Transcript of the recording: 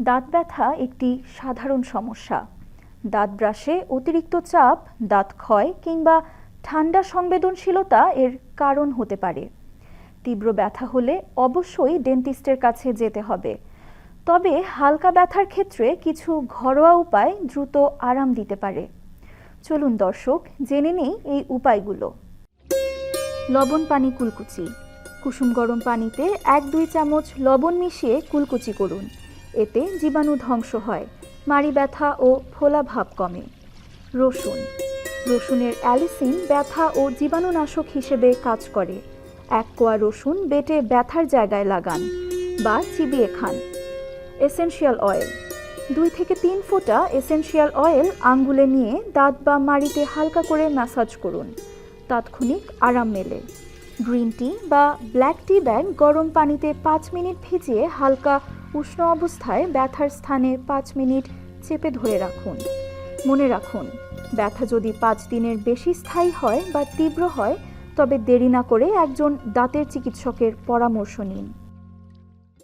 দাঁত ব্যথা একটি সাধারণ সমস্যা। দাঁত ব্রাশে অতিরিক্ত চাপ, দাঁত ক্ষয় কিংবা ঠান্ডা সংবেদনশীলতা এর কারণ হতে পারে। তীব্র ব্যথা হলে অবশ্যই ডেন্টিস্টের কাছে যেতে হবে। তবে হালকা ব্যথার ক্ষেত্রে কিছু ঘরোয়া উপায় দ্রুত আরাম দিতে পারে। চলুন দর্শক, জেনে নেই এই উপায়গুলো। লবণ পানি কুলকুচি। কুসুম গরম পানিতে এক দুই চামচ লবণ মিশিয়ে কুলকুচি করুন। এতে জীবাণু ধ্বংস হয়, মাড়ি ব্যথা ও ফোলা ভাব কমে। রসুন। রসুনের অ্যালিসিন ব্যথা ও জীবাণুনাশক হিসেবে কাজ করে। এক কোয়া রসুন বেটে ব্যথার জায়গায় লাগান বা চিবিয়ে খান। Essential oil. দুই থেকে তিন ফোঁটা এসেনশিয়াল অয়েল আঙ্গুলে নিয়ে দাঁত বা মাড়িতে হালকা করে ম্যাসাজ করুন। তাৎক্ষণিক আরাম মেলে। গ্রিন টি বা ব্ল্যাক টি ব্যাগ গরম পানিতে পাঁচ মিনিট ভিজিয়ে হালকা উষ্ণ অবস্থায় ব্যথার স্থানে পাঁচ মিনিট চেপে ধরে রাখুন। মনে রাখুন, ব্যথা যদি পাঁচ দিনের বেশি স্থায়ী হয় বা তীব্র হয়, তবে দেরি না করে একজন দাঁতের চিকিৎসকের পরামর্শ নিন।